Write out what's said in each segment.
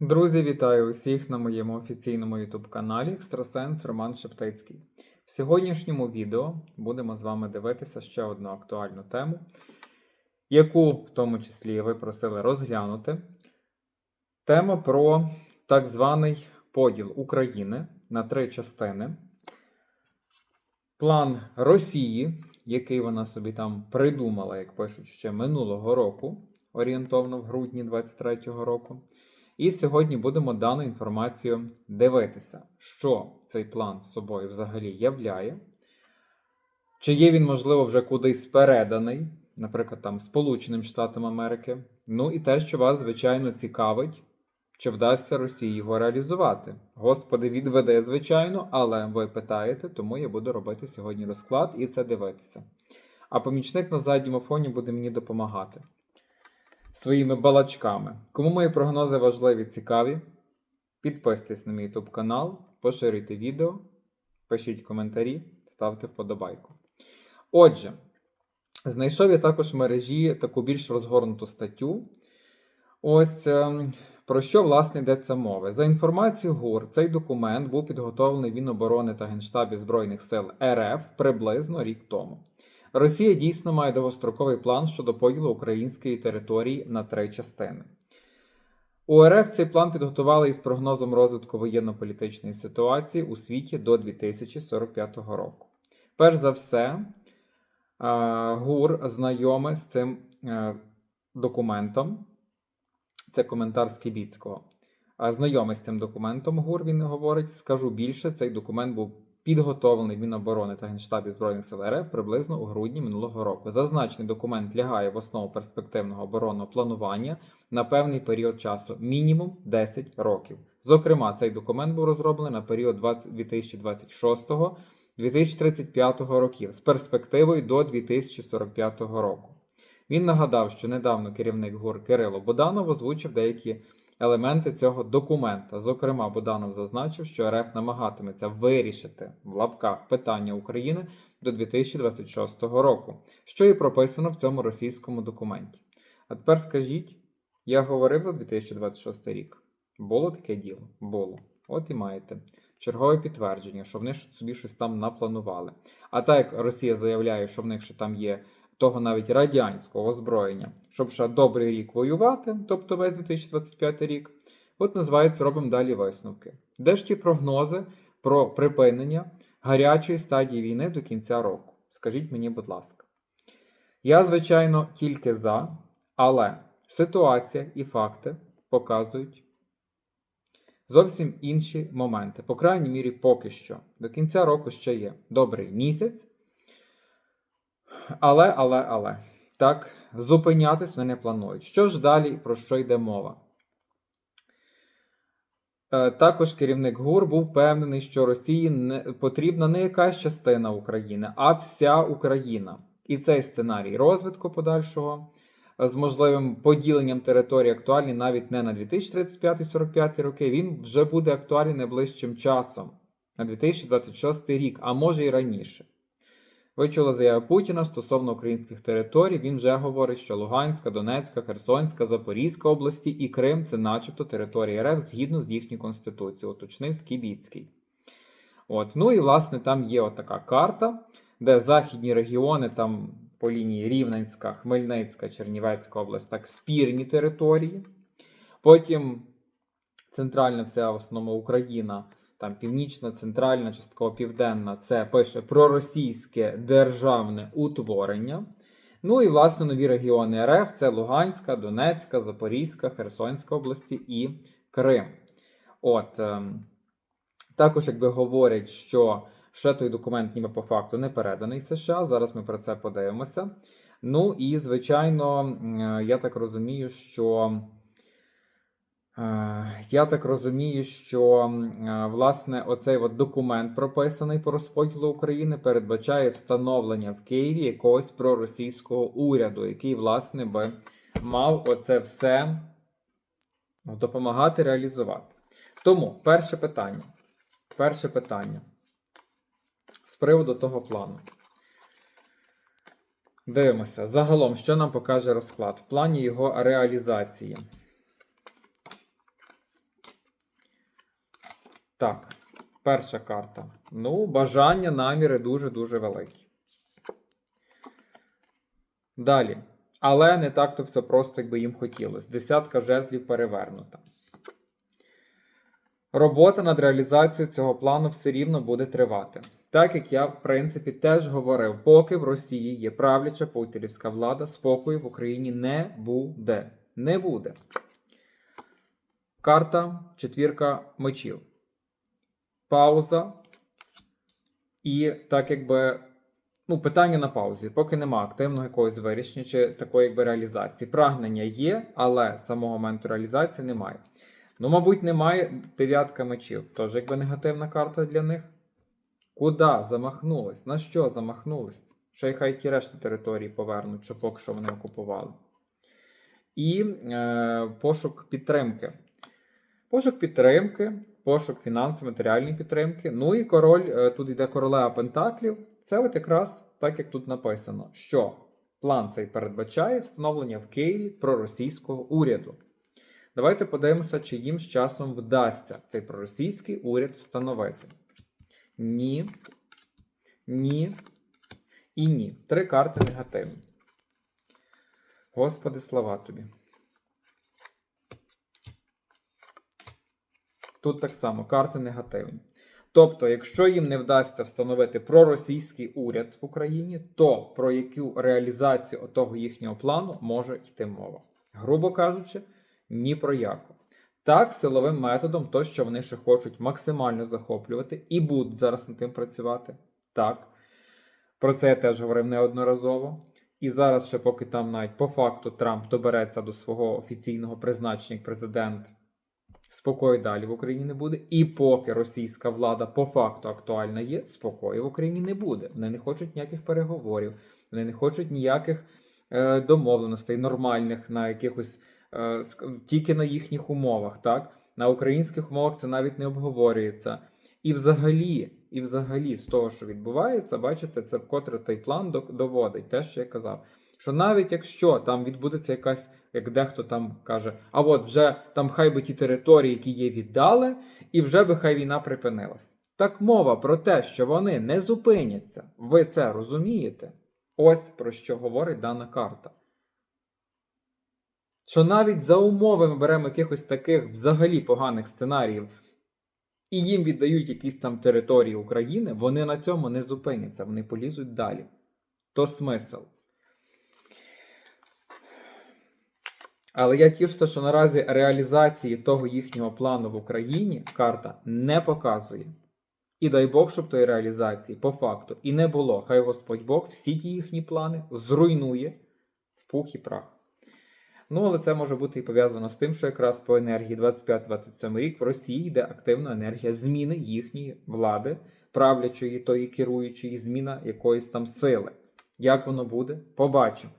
Друзі, вітаю усіх на моєму офіційному YouTube каналі Екстрасенс Роман Шептицький. В сьогоднішньому відео будемо з вами дивитися ще одну актуальну тему, яку в тому числі ви просили розглянути. Тема про так званий поділ України на три частини. План Росії, який вона собі там придумала, як пишуть ще минулого року, орієнтовно в грудні 23-го року. І сьогодні будемо дану інформацію дивитися, що цей план з собою взагалі являє, чи є він, можливо, вже кудись переданий, наприклад, там Сполученим Штатам Америки. Ну і те, що вас, звичайно, цікавить, чи вдасться Росії його реалізувати. Господи, відведе, звичайно, але ви питаєте, тому я буду робити сьогодні розклад і це дивитися. А помічник на задньому фоні буде мені допомагати своїми балачками. Кому мої прогнози важливі, цікаві, підписуйтесь на мій YouTube канал, поширюйте відео, пишіть коментарі, ставте вподобайку. Отже, знайшов я також в мережі таку більш розгорнуту статтю. Ось ем, про що власне йдеться мова. За інформацією ГУР, цей документ був підготовлений Міноборони та Генштабі Збройних сил РФ приблизно рік тому. Росія дійсно має довгостроковий план щодо поділу української території на три частини. У РФ цей план підготували із прогнозом розвитку воєнно-політичної ситуації у світі до 2045 року. Перш за все, е, ГУР знайоме з цим е, документом. Це коментар Скібіцького. Е, Знайомий з цим документом ГУР він говорить. Скажу більше, цей документ був підготовлений Міноборони та Генштабі Збройних сил РФ приблизно у грудні минулого року. Зазначений документ лягає в основу перспективного оборонного планування на певний період часу, мінімум 10 років. Зокрема, цей документ був розроблений на період 2026-2035 років з перспективою до 2045 року. Він нагадав, що недавно керівник ГУР Кирило Боданов озвучив деякі елементи цього документа. Зокрема, Буданов зазначив, що РФ намагатиметься вирішити в лапках питання України до 2026 року, що і прописано в цьому російському документі. А тепер скажіть, я говорив за 2026 рік. Було таке діло? Було. От і маєте. Чергове підтвердження, що вони собі щось там напланували. А так як Росія заявляє, що в них ще там є того навіть радянського озброєння, щоб ще добрий рік воювати, тобто весь 2025 рік, от називається робимо далі висновки. Де ж ті прогнози про припинення гарячої стадії війни до кінця року? Скажіть мені, будь ласка. Я, звичайно, тільки за, але ситуація і факти показують зовсім інші моменти. По крайній мірі, поки що. До кінця року ще є добрий місяць. Але, але, але. Так, зупинятись вони не планують. Що ж далі, про що йде мова? Е, Також керівник ГУР був впевнений, що Росії не, потрібна не якась частина України, а вся Україна. І цей сценарій розвитку подальшого е, з можливим поділенням території актуальний навіть не на 2035-45 роки, він вже буде актуальний найближчим часом, на 2026 рік, а може і раніше. Ви чули заяву Путіна стосовно українських територій. Він вже говорить, що Луганська, Донецька, Херсонська, Запорізька області і Крим це, начебто, території РФ згідно з їхньою конституцією, уточнив Скібіцький. От. Ну і власне там є отака карта, де західні регіони, там по лінії Рівненська, Хмельницька, Чернівецька область, так спірні території. Потім центральна вся в основному Україна там північна, центральна, частково південна, це пише проросійське державне утворення. Ну і власне нові регіони РФ це Луганська, Донецька, Запорізька, Херсонська області і Крим. От ем, також, якби говорять, що ще той документ, ніби по факту, не переданий США. Зараз ми про це подивимося. Ну і звичайно, я так розумію, що. Е, я так розумію, що е, власне оцей от документ, прописаний по розподілу України, передбачає встановлення в Києві якогось проросійського уряду, який, власне, би мав оце все допомагати реалізувати. Тому перше питання. Перше питання з приводу того плану. Дивимося. Загалом, що нам покаже розклад в плані його реалізації. Так, перша карта. Ну, бажання, наміри дуже-дуже великі. Далі. Але не так то все просто, як би їм хотілося. Десятка жезлів перевернута. Робота над реалізацією цього плану все рівно буде тривати. Так як я, в принципі, теж говорив, поки в Росії є правляча путінська влада, спокою в Україні не буде. Не буде. Карта четвірка мечів. Пауза. І так якби. Ну, питання на паузі, поки нема активного якогось вирішення чи такої якби реалізації. Прагнення є, але самого моменту реалізації немає. Ну, мабуть, немає дев'ятка мечів. Тож якби негативна карта для них. Куда замахнулись? На що замахнулись? Ще й хай ті решти території повернуть, що поки що вони окупували. І е, пошук підтримки. Пошук підтримки, пошук фінансової, матеріальної підтримки. Ну і король, е, тут йде королева Пентаклів. Це от якраз так, як тут написано, що план цей передбачає встановлення в Києві проросійського уряду. Давайте подивимося, чи їм з часом вдасться цей проросійський уряд встановити. Ні. Ні. І ні. Три карти негативні. Господи, слава тобі. Тут так само карти негативні. Тобто, якщо їм не вдасться встановити проросійський уряд в Україні, то про яку реалізацію того їхнього плану може йти мова. Грубо кажучи, ні про яку. Так, силовим методом, то, що вони ще хочуть максимально захоплювати і будуть зараз над тим працювати. Так. Про це я теж говорив неодноразово. І зараз, ще поки там навіть по факту Трамп добереться до свого офіційного призначення як президент, спокою далі в Україні не буде. І поки російська влада по факту актуальна є, спокою в Україні не буде. Вони не хочуть ніяких переговорів, вони не хочуть ніяких е, домовленостей нормальних на якихось е, тільки на їхніх умовах. Так? На українських умовах це навіть не обговорюється. І взагалі, і взагалі, з того, що відбувається, бачите, це вкотре той план доводить те, що я казав. Що навіть якщо там відбудеться якась, як дехто там каже, а от вже там хай би ті території, які є, віддали, і вже би хай війна припинилась. Так мова про те, що вони не зупиняться. Ви це розумієте? Ось про що говорить дана карта. Що навіть за умови ми беремо якихось таких взагалі поганих сценаріїв, і їм віддають якісь там території України, вони на цьому не зупиняться, вони полізуть далі. То смисл. Але я тішуся, що наразі реалізації того їхнього плану в Україні карта не показує. І дай Бог, щоб тої реалізації по факту і не було. Хай Господь Бог всі ті їхні плани зруйнує в пух і прах. Ну, але це може бути і пов'язано з тим, що якраз по енергії 25-27 рік в Росії йде активна енергія зміни їхньої влади, правлячої тої керуючої, зміна якоїсь там сили. Як воно буде, побачимо.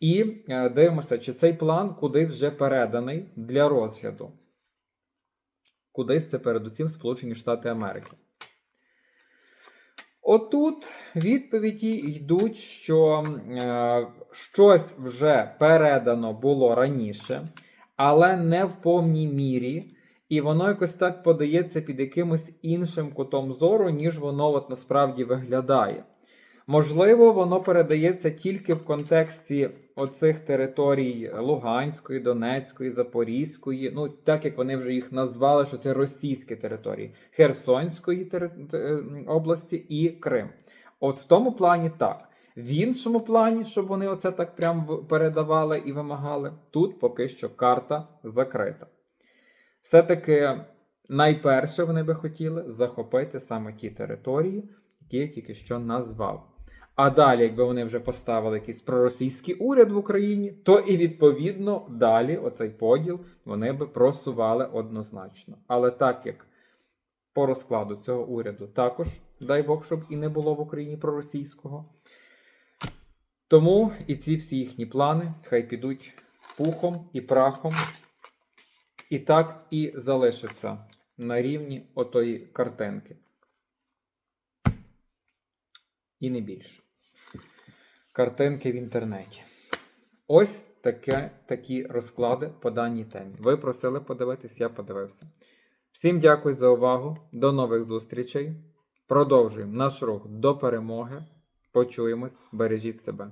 І е, дивимося, чи цей план кудись вже переданий для розгляду. Кудись це передусім Сполучені Штати Америки. Отут відповіді йдуть, що е, щось вже передано було раніше, але не в повній мірі. І воно якось так подається під якимось іншим кутом зору, ніж воно от насправді виглядає. Можливо, воно передається тільки в контексті оцих територій Луганської, Донецької, Запорізької, ну так як вони вже їх назвали, що це російські території Херсонської тери- е, області і Крим. От в тому плані так. В іншому плані, щоб вони оце так прям передавали і вимагали, тут поки що карта закрита. Все-таки найперше вони би хотіли захопити саме ті території, які я тільки що назвав. А далі, якби вони вже поставили якийсь проросійський уряд в Україні, то і відповідно далі оцей поділ вони би просували однозначно. Але так як по розкладу цього уряду також, дай Бог, щоб і не було в Україні проросійського. Тому і ці всі їхні плани хай підуть пухом і прахом, і так і залишаться на рівні отої картинки. І не більше. Картинки в інтернеті. Ось таке, такі розклади по даній темі. Ви просили подивитись, я подивився. Всім дякую за увагу. До нових зустрічей. Продовжуємо наш рух до перемоги. Почуємось, бережіть себе.